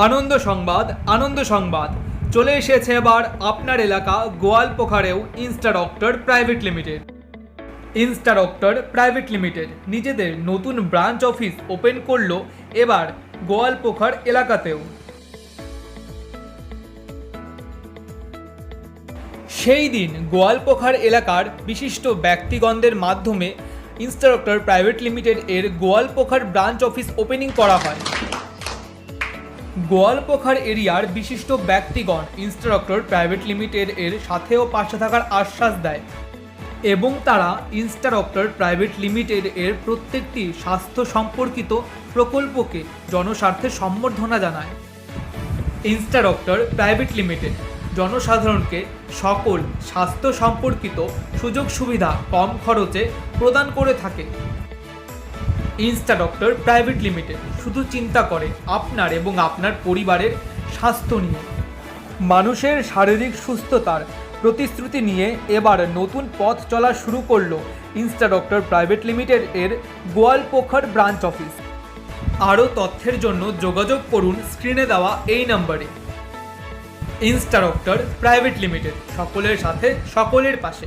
আনন্দ সংবাদ আনন্দ সংবাদ। চলে এসেছে এবার আপনার এলাকা, গোয়ালপোখারেও Insta Doctor Private Limited. Insta Doctor Private Limited, নিজেদের নতুন ব্রাঞ্চ অফিস ওপেন করল এবার গোয়ালপোখার এলাকাতেও। সেই দিন গোয়ালপোখার এলাকার বিশিষ্ট ব্যক্তিগণদের মাধ্যমে ইনস্ট্রাক্টর প্রাইভেট লিমিটেড এর গোয়ালপোখার ব্রাঞ্চ অফিস ওপেনিং করা হয়। গোয়ালপোখার এরিয়ার বিশিষ্ট ব্যক্তিগণ ইনস্ট্রাক্টর প্রাইভেট লিমিটেড এর সাথেও পাশে থাকার আশ্বাস দেয় এবং তারা ইনস্ট্রাক্টর প্রাইভেট লিমিটেড এর প্রত্যেকটি স্বাস্থ্য সম্পর্কিত প্রকল্পকে জনস্বার্থে সম্বর্ধনা জানায়। ইনস্টা ডক্টর প্রাইভেট লিমিটেড জনসাধারণকে সকল স্বাস্থ্য সম্পর্কিত সুযোগ সুবিধা কম খরচে প্রদান করে থাকে। Insta Doctor Private Limited. শুধু চিন্তা করে আপনার এবং আপনার পরিবারের স্বাস্থ্য নিয়ে। মানুষের শারীরিক সুস্থতার প্রতিশ্রুতি নিয়ে এবার নতুন পথ চলা শুরু করল ইনস্টা ডক্টর প্রাইভেট লিমিটেড এর গোয়ালপোখর ব্রাঞ্চ অফিস। আরও তথ্যের জন্য যোগাযোগ করুন স্ক্রিনে দেওয়া এই নম্বরে। ইনস্টা ডক্টর প্রাইভেট লিমিটেড, সকলের সাথে, সকলের পাশে।